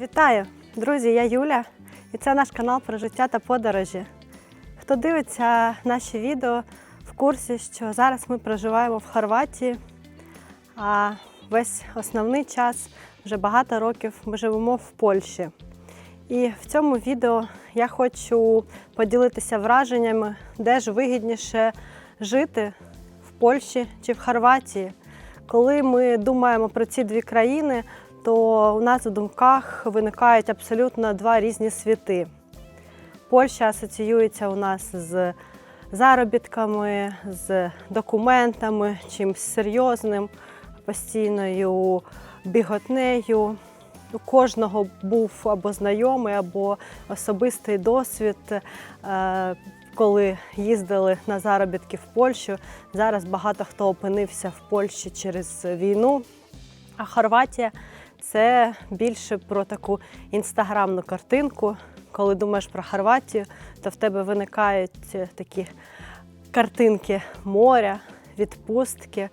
Вітаю, друзі! Я Юля, і це наш канал про життя та подорожі. Хто дивиться наші відео в курсі, що зараз ми проживаємо в Хорватії, а весь основний час, вже багато років, ми живемо в Польщі. І в цьому відео я хочу поділитися враженнями, де ж вигідніше жити в Польщі чи в Хорватії. Коли ми думаємо про ці дві країни, то у нас в думках виникають абсолютно два різні світи. Польща асоціюється у нас з заробітками, з документами, чимось серйозним, постійною біготнею. У кожного був або знайомий, або особистий досвід, е, коли їздили на заробітки в Польщу. Зараз багато хто опинився в Польщі через війну. А Хорватія це більше про таку інстаграмну картинку. Коли думаєш про Хорватію, то в тебе виникають такі картинки моря, відпустки, е,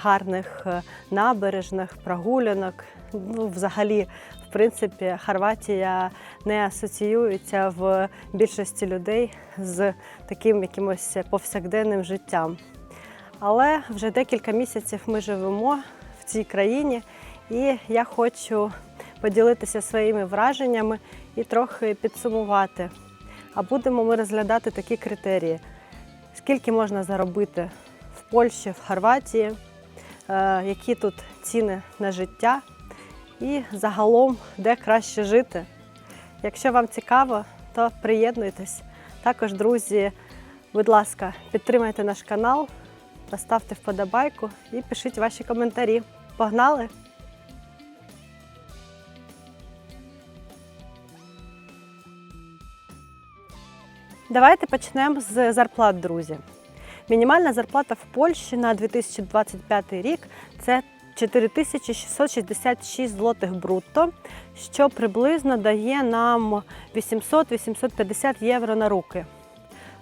гарних е, набережних, прогулянок. Ну, взагалі, в принципі, Хорватія не асоціюється в більшості людей з таким якимось повсякденним життям. Але вже декілька місяців ми живемо в цій країні, і я хочу поділитися своїми враженнями і трохи підсумувати. А будемо ми розглядати такі критерії: скільки можна заробити в Польщі, в Хорватії, е, які тут ціни на життя, і загалом де краще жити. Якщо вам цікаво, то приєднуйтесь. Також, друзі, будь ласка, підтримайте наш канал, поставте вподобайку і пишіть ваші коментарі. Погнали! Давайте почнемо з зарплат, друзі. Мінімальна зарплата в Польщі на 2025 рік це 4666 злотих брутто, що приблизно дає нам 800-850 євро на руки.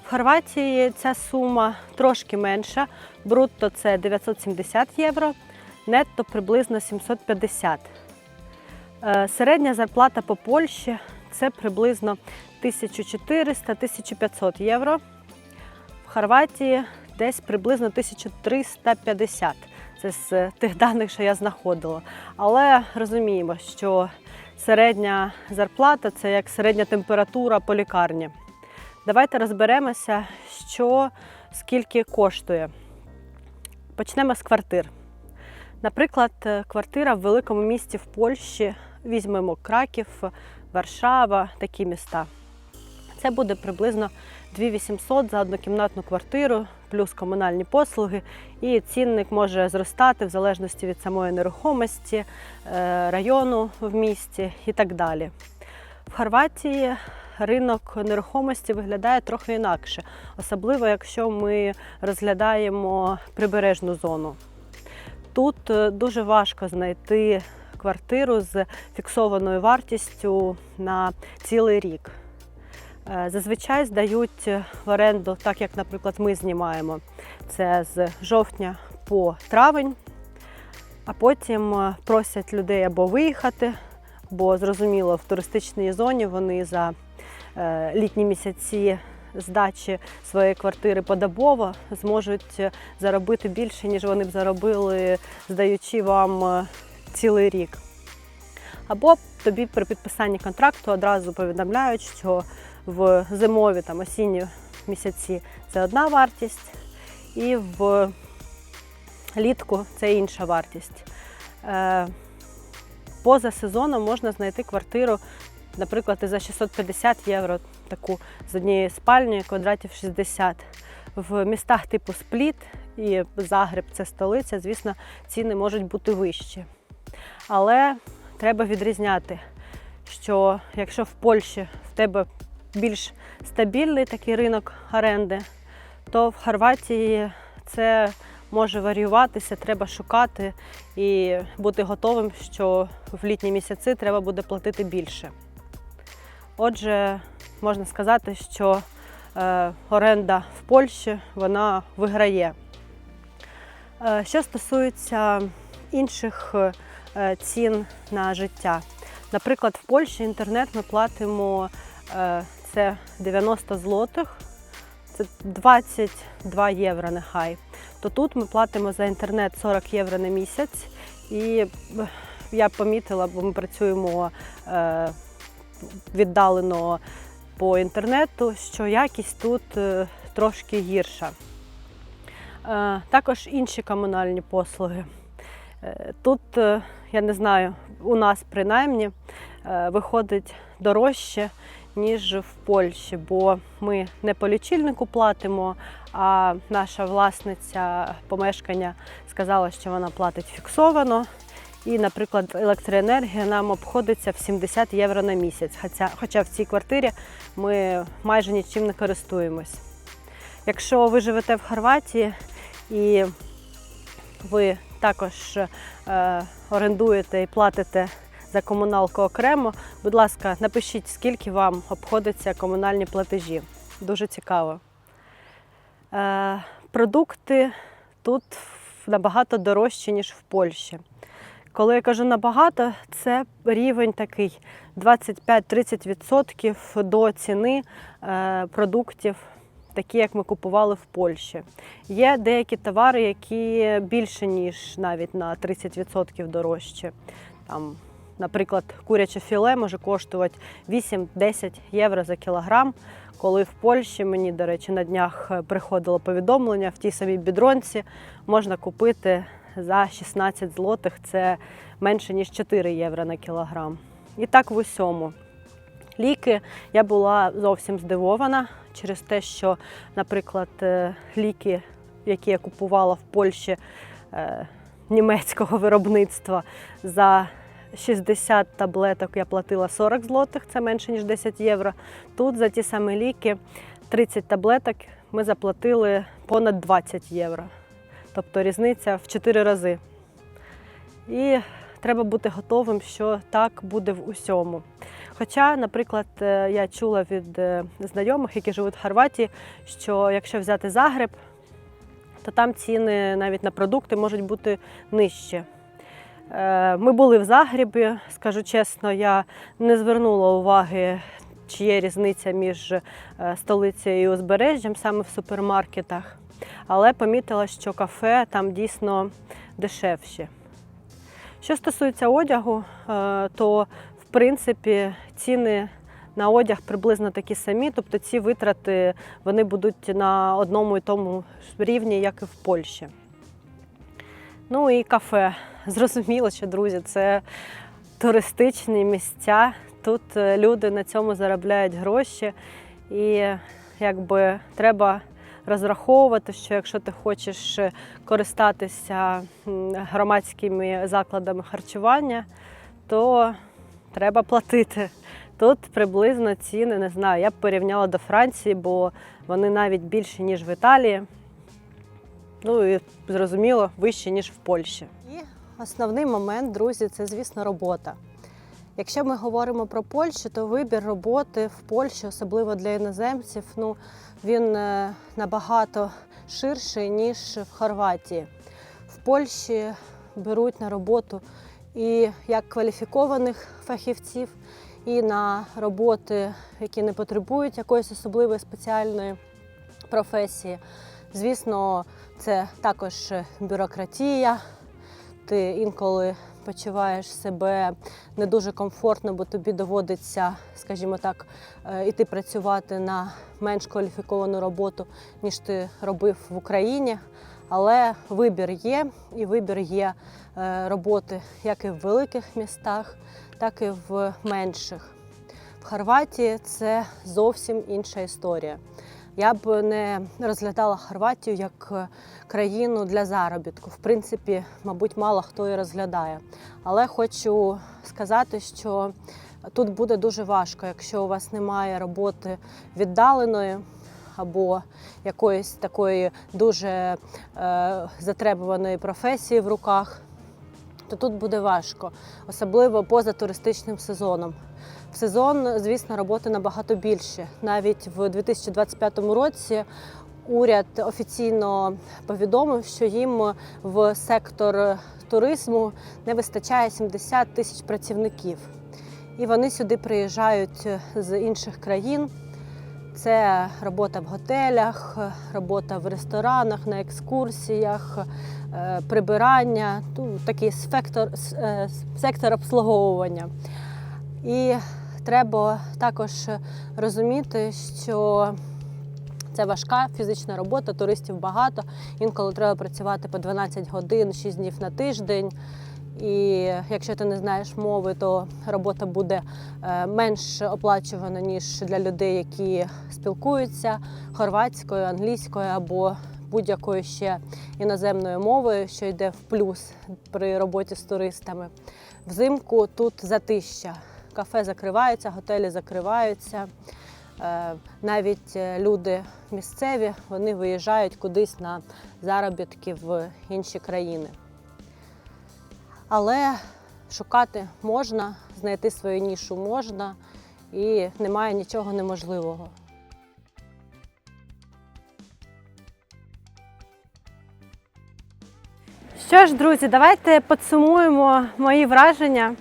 В Хорватії ця сума трошки менша. Брутто це 970 євро, нетто приблизно 750. Е, Середня зарплата по Польщі це приблизно 1400-1500 євро. В Хорватії десь приблизно 1350. Це з тих даних, що я знаходила. Але розуміємо, що середня зарплата це як середня температура по лікарні. Давайте розберемося, що скільки коштує. Почнемо з квартир. Наприклад, квартира в великому місті в Польщі, візьмемо Краків, Варшава, такі міста. Це буде приблизно 2800 за однокімнатну квартиру, плюс комунальні послуги, і цінник може зростати в залежності від самої нерухомості, е, району в місті і так далі. В Хорватії ринок нерухомості виглядає трохи інакше, особливо якщо ми розглядаємо прибережну зону. Тут е, дуже важко знайти квартиру з фіксованою вартістю на цілий рік. Е, Зазвичай здають в оренду, так як, наприклад, ми знімаємо це з жовтня по травень, а потім е, просять людей або виїхати, бо зрозуміло, в туристичній зоні вони за е, літні місяці здачі своєї квартири подобово зможуть заробити більше, ніж вони б заробили, здаючи вам цілий рік. Або тобі при підписанні контракту одразу повідомляють, що в зимові там осінні місяці це одна вартість, і в літку це інша вартість. Е, Поза сезоном можна знайти квартиру, наприклад, і за 650 євро, таку з однією спальнею, квадратів 60. В містах типу Спліт і Загреб це столиця, звісно, ціни можуть бути вищі. Але треба відрізняти, що якщо в Польщі в тебе більш стабільний такий ринок оренди, то в Хорватії це може варіюватися, треба шукати і бути готовим, що в літні місяці треба буде платити більше. Отже, можна сказати, що е, оренда в Польщі вона виграє. Е, що стосується інших е, цін на життя, Наприклад, в Польщі інтернет ми платимо це 90 злотих, це 22 євро нехай. То тут ми платимо за інтернет 40 євро на місяць. І е, я помітила, бо ми працюємо е, віддалено по інтернету, що якість тут е, трошки гірша. Також інші комунальні послуги. Тут, я не знаю, у нас принаймні виходить дорожче, ніж в Польщі, бо ми не по лічильнику платимо, а наша власниця помешкання сказала, що вона платить фіксовано. І, наприклад, електроенергія нам обходиться в 70 євро на місяць. Хоча, хоча в цій квартирі ми майже нічим не користуємось. Якщо ви живете в Хорватії і ви також е, орендуєте і платите за комуналку окремо, будь ласка, напишіть, скільки вам обходяться комунальні платежі. Дуже цікаво. Е, продукти тут набагато дорожчі, ніж в Польщі. Коли я кажу набагато, це рівень такий 25-30% до ціни е, продуктів, такі як ми купували в Польщі. Є деякі товари, які більше, ніж навіть на 30% дорожче. Там, наприклад, куряче філе може коштувати 8-10 євро за кілограм. Коли в Польщі мені, до речі, на днях е, приходило повідомлення в тій самій бідронці можна купити за 16 злотих, це менше ніж 4 євро на кілограм. І так в усьому. Ліки я була зовсім здивована через те, що, наприклад, е, ліки, які я купувала в Польщі е, німецького виробництва, за 60 таблеток я платила 40 злотих, це менше ніж 10 євро. Тут за ті самі ліки 30 таблеток ми заплатили понад 20 євро. Тобто різниця в 4 рази. І треба бути готовим, що так буде в усьому. Хоча, наприклад, е, я чула від е, знайомих, які живуть в Хорватії, що якщо взяти Загреб, то там ціни навіть на продукти можуть бути нижчі. Е, Ми були в Загребі, скажу чесно, я не звернула уваги, чи є різниця між е, столицею і узбережжям саме в супермаркетах, але помітила, що кафе там дійсно дешевші. Що стосується одягу, е, то в принципі ціни на одяг приблизно такі самі, тобто ці витрати вони будуть на одному і тому рівні, як і в Польщі. Ну і кафе. Зрозуміло, що друзі, це туристичні місця. Тут е, люди на цьому заробляють гроші, і якби треба розраховувати, що якщо ти хочеш е, користатися громадськими закладами харчування, то треба платити. Тут приблизно ціни, не знаю, я б порівняла до Франції, бо вони навіть більші, ніж в Італії. Ну і зрозуміло, вище, ніж в Польщі. І основний момент, друзі, це, звісно, робота. Якщо ми говоримо про Польщу, то вибір роботи в Польщі, особливо для іноземців, ну він е, набагато ширший, ніж в Хорватії. В Польщі беруть на роботу і як кваліфікованих фахівців, і на роботи, які не потребують якоїсь особливої спеціальної професії. Звісно, це також бюрократія. Ти інколи почуваєш себе не дуже комфортно, бо тобі доводиться, скажімо так, е, іти працювати на менш кваліфіковану роботу, ніж ти робив в Україні. Але вибір є, і вибір є е, роботи як і в великих містах, так і в менших. В Хорватії це зовсім інша історія. Я б не розглядала Хорватію як е, країну для заробітку. В принципі, мабуть, мало хто і розглядає. Але хочу сказати, що тут буде дуже важко, якщо у вас немає роботи віддаленої або якоїсь такої дуже е, затребуваної професії в руках, то тут буде важко, особливо поза туристичним сезоном. В сезон, звісно, роботи набагато більше. Навіть в 2025 році уряд офіційно повідомив, що їм в сектор туризму не вистачає 70 тисяч працівників. І вони сюди приїжджають з інших країн. Це робота в готелях, робота в ресторанах, на екскурсіях, е, прибирання, такий сектор, е, сектор обслуговування. І треба також розуміти, що це важка фізична робота, туристів багато. Інколи треба працювати по 12 годин, 6 днів на тиждень. І якщо ти не знаєш мови, то робота буде е, менш оплачувана, ніж для людей, які спілкуються хорватською, англійською або будь-якою ще іноземною мовою, що йде в плюс при роботі з туристами. Взимку тут затища. Кафе закриваються, готелі закриваються. Е, Навіть е, люди місцеві вони виїжджають кудись на заробітки в інші країни. Але шукати можна, знайти свою нішу можна, і немає нічого неможливого. Що ж, друзі, давайте підсумуємо мої враження.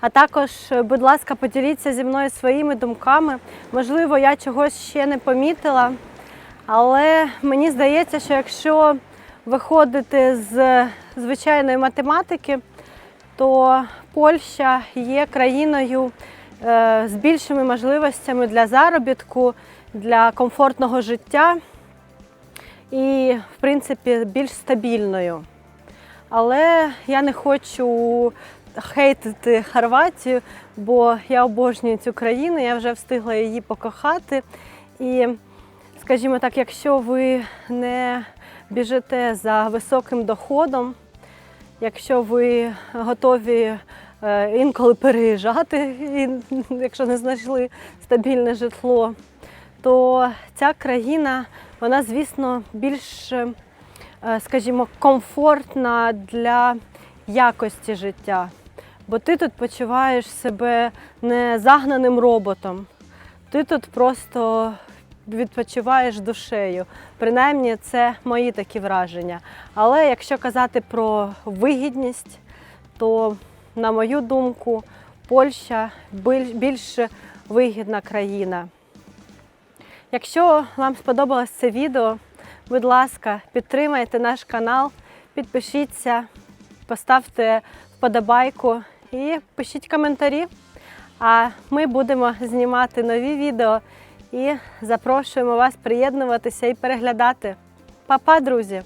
А також, будь ласка, поділіться зі мною своїми думками. Можливо, я чогось ще не помітила, але мені здається, що якщо виходити з звичайної математики, то Польща є країною е, з більшими можливостями для заробітку, для комфортного життя і, в принципі, більш стабільною. Але я не хочу хейтити Хорватію, бо я обожнюю цю країну, я вже встигла її покохати. І, скажімо так, якщо ви не біжите за високим доходом, якщо ви готові е, інколи переїжджати, якщо не знайшли стабільне житло, то ця країна, вона, звісно, більш, е, скажімо, комфортна для якості життя. Бо ти тут почуваєш себе не загнаним роботом. Ти тут просто відпочиваєш душею. Принаймні, це мої такі враження. Але якщо казати про вигідність, то, на мою думку, Польща більш вигідна країна. Якщо вам сподобалось це відео, будь ласка, підтримайте наш канал, підпишіться, поставте вподобайку і пишіть коментарі. А ми будемо знімати нові відео і запрошуємо вас приєднуватися і переглядати. Па-па, друзі!